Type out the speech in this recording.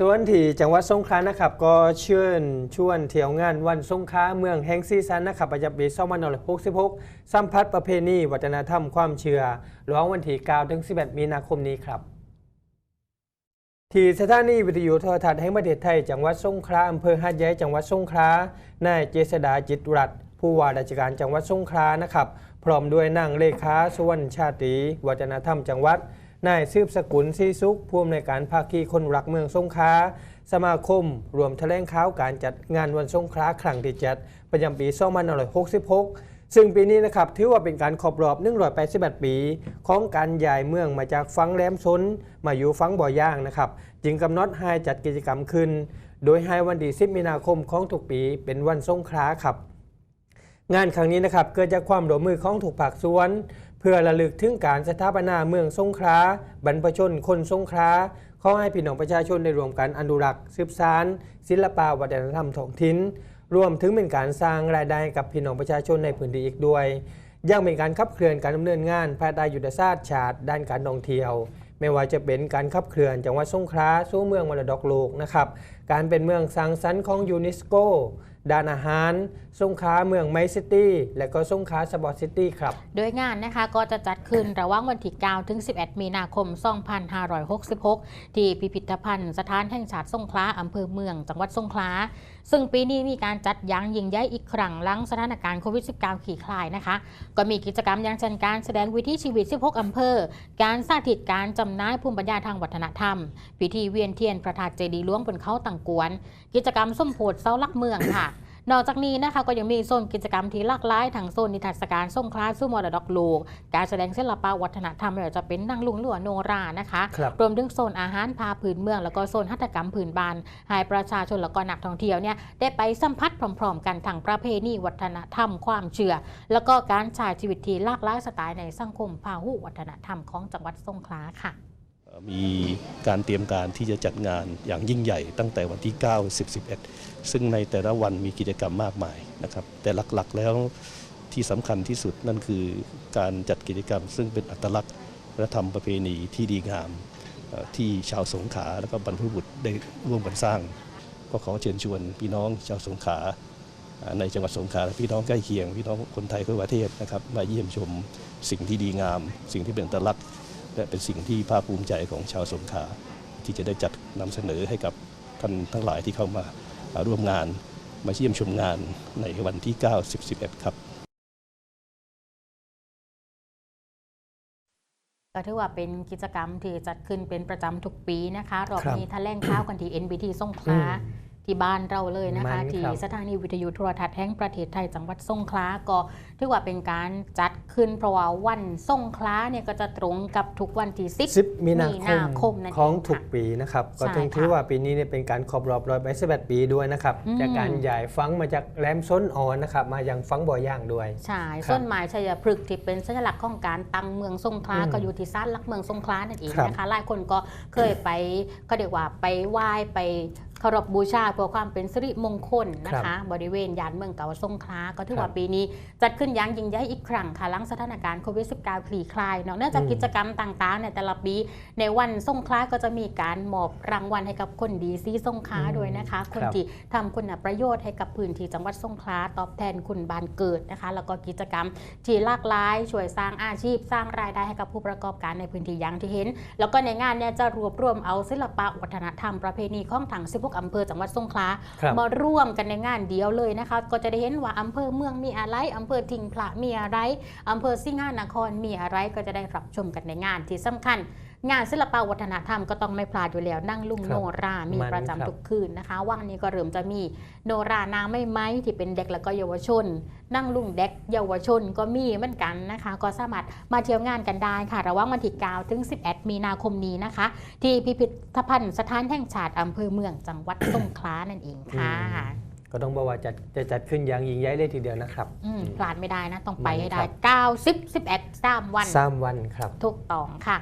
ส่วนที่จังหวัดสงขลานะครับก็เชิญชวนเที่ยวงานวันสงขลาเมืองแห่งซีซันนะครับประจำปี2566สัมพัทประเพณีวัฒนธรรมความเชื่อระหว่างวันที่9ถึง11 มีนาคมนี้ครับ ที่สถานีวิทยุโทรทัศน์แห่งประเทศไทย จังหวัดสงขลาอำเภอหาดใหญ่จังหวัดสงขลานายเจษดาจิตรัตน์ผู้ว่าราชการจังหวัดสงขลานะครับพร้อมด้วยนางเลขาสุวรรณชาตรีวัฒนธรรมจังหวัด นายซืบสกุลซีซุกผู้อำนวยการภาคีคนรักเมืองสงขลาสมาคม รวมแถลงข่าวการจัดงานวันสงขลาครั้งที่เจ็ดประจำปี2566 ซึ่งปีนี้นะครับถือว่าเป็นการครบรอบ 188 ปี ของการย้ายเมืองมาจากฟังแหลมซนมาอยู่ฟังบ่อย่างนะครับ จึงกำหนดให้จัดกิจกรรมขึ้น โดยให้วันที่10มีนาคมของทุกปีเป็นวันสงขลาครับงานครั้งนี้นะครับเกิดจากความร่วมมือของถูกภาคส่วน พื่อระลึกถึงการสถาปนาเมืองสงขลาบรรพชนคนสงขลาขอให้พี่น้องประชาชนได้รวมกันอนุรักษ์สืบสานศิลปะวัฒนธรรมท้องถิ่นรวมถึงเป็นการสร้างรายได้กับพี่น้องประชาชนในพื้นที่อีกด้วย ยังเป็นการขับเคลื่อนการดำเนินงานภายใต้ยุทธศาสตร์ชาติด้านการท่องเที่ยว ไม่ว่าจะเป็นการขับเคลื่อนจังหวัดสงขลาสู่เมืองมรดกโลกนะครับ การเป็นเมืองสร้างสรรค์ของยูเนสโก ด้านอาหารสงขาเมืองไมซิตี้ และก็สงขาสปอร์ตซิตี้ครับ โดยงานนะคะก็จะจัดขึ้นระหว่างวันที่9ถึง 11 มีนาคม 2566 ที่พิพิธภัณฑ์สถานแห่งชาติสงขลาอำเภอเมือง จังหวัดสงขลา ซึ่งปีนี้มีการจัดยังยิงใหญ่อีกครั้งหลังสถานการณ์โควิด -19 ขี่คลายนะคะ ก็มีกิจกรรมอย่างเช่นการแสดงวิถีชีวิต 16 อำเภอ การสาธิตการจำหน่ายภูมิปัญญาทางวัฒนธรรม พิธีเวียนเทียนพระธาตุเจดีย์หลวงบนเขาตังกวน กิจกรรมส้มโพดเสาหลักเมืองค่ะ นอกจากนี้นะคะก็ยังมีโซนกิจกรรมที่หลากหลายทั้งโซนนิทรรศการส่งคลาสู้มรดกโลก การแสดงศิลปะวัฒนธรรมไม่ว่าจะเป็นนางลุงหลวโนรานะคะครับรวมถึงโซนอาหารพาผืนเมือง แล้วก็โซนหัตถกรรมผืนบ้านให้ประชาชนแล้วก็นักท่องเที่ยวเนี่ยได้ไปสัมผัสพร้อม ๆ กันทั้งประเพณีวัฒนธรรมความเชื่อ แล้วก็การใช้ชีวิตที่หลากหลายสไตล์ในสังคมพาหุวัฒนธรรมของจังหวัดสงขลาค่ะ มีการเตรียมการที่จะจัดงานอย่างยิ่งใหญ่ตั้งแต่วันที่ 9 10 11 ซึ่งในแต่ละวันมีกิจกรรมมากมายนะครับแต่หลักๆแล้วที่สำคัญที่สุดนั่นคือการจัดกิจกรรม ซึ่งเป็นอัตลักษณ์วัฒนธรรมประเพณีที่ดีงามที่ชาวสงขลาและก็บรรพบุรุษได้ร่วมกันสร้าง ก็ขอเชิญชวนพี่น้องชาวสงขลาในจังหวัดสงขลาและพี่น้องใกล้เคียงพี่น้องคนไทยทั่วประเทศนะครับมาเยี่ยมชมสิ่งที่ดีงาม สิ่งที่เป็นอัตลักษณ์ และเป็นสิ่งที่ภาคภูมิใจของชาวสงขลาที่จะได้จัดนำเสนอให้กับท่านทั้งหลายที่เข้ามาอ่าร่วมงาน มาเยี่ยมชมงานในวันที่ 9 10 11 ครับก็ถือว่าเป็นกิจกรรมที่จัดขึ้นเป็นประจำทุกปีนะคะ รอบครับนี้แถลงข่าวกันที่ NBT สงขลาอืม ที่บ้านเราเลยนะคะมันครับที่สถานีวิทยุโทรทัศน์แห่งประเทศไทยจังหวัดสงขลาก็ถือว่าเป็นการจัดขึ้นเพราะว่าวันสงขลาเนี่ยก็จะตรงกับทุกวันที่10 10มีนามีคนามคมนั่นเองของค่ะทุกปีนะครับใช่ก็ถึงค่ะถือว่าปีนี้เนี่ยเป็นการครบรอบ188ปีด้วยนะครับอืมจากการย้ายฟังมาจากแหลมซ้นอ่อนนะครับมายังฟังบ่อย่างด้วยใช่ครับส้นไม้ชัยพฤกษ์ที่เป็นสัญลักษณ์ของการตั้งเมืองสงขลาอืมก็อยู่ที่ซ่านลักเมืองสงขลานั่นเองครับนะคะหลายคนก็เคยไปเขาเรียกว่าไปไหว้ไป เคารพบูชาเพื่อความเป็นสิริมงคลนะคะ บริเวณยานเมืองเก่าสงขลาก็ถือว่าปีนี้ จัดขึ้นอยังยิ่งใหญ่อีกครั้งค่ะหลังสถานการณ์โควิด -19 คลี่คลายเนาะเนื่องจากอืมกิจกรรมต่างๆในแต่ละปีในวันสงขลาก็จะมีการมอบรางวัลให้กับคนดีซีสงขลาอืมด้วยนะคะ คนครับที่ทำคุณประโยชน์ให้กับพื้นที่จังหวัดสงขลาตอบแทนคุณบานเกิดนะคะ แล้วก็กิจกรรมที่หลากหลายช่วยสร้างอาชีพ สร้างรายได้ให้กับผู้ประกอบการในพื้นที่อย่างที่เห็น แล้วก็ในงานเนี่ยจะรวบรวมเอาศิลปะวัฒนธรรมประเพณีของถัง16อำเภอจังหวัดสงขลาครับมาร่วมกันในงานเดียวเลยนะคะ ก็จะได้เห็นว่าอำเภอเมืองมีอะไรอำเภอทิงพระมีอะไรอำเภอสิงหานครมีอะไรก็จะได้รับชมกันในงานที่สำคัญ งานศิลปะวัฒนธรรมก็ต้องไม่พลาดอยู่แล้ว นั่งลุงครับโนรา มีมันประจำครับทุกคืนนะคะ ว่างนี้ก็เริ่มจะมีโนรานางไม่ไม้ที่เป็นเด็กและก็เยาวชน นั่งลุงเด็กเยาวชนก็มีเหมือนกันนะคะ ก็สามารถมาเที่ยวงานกันได้ค่ะ ระหว่างวันที่9ถึง 11 มีนาคมนี้นะคะ ที่พิพิธภัณฑ์สถานแห่งชาติอำเภอเมืองจังหวัดสงขลานั่นเองค่ะก็ต้องบอกว่าจะจะจัดขึ้นอย่างยิ่งใหญ่เลยทีเดียวนะครับอืมพลาดไม่ได้นะ ต้องไปให้ได้มันครับ9 10 11 3 วันสามวันครับ ถูกต้องค่ะ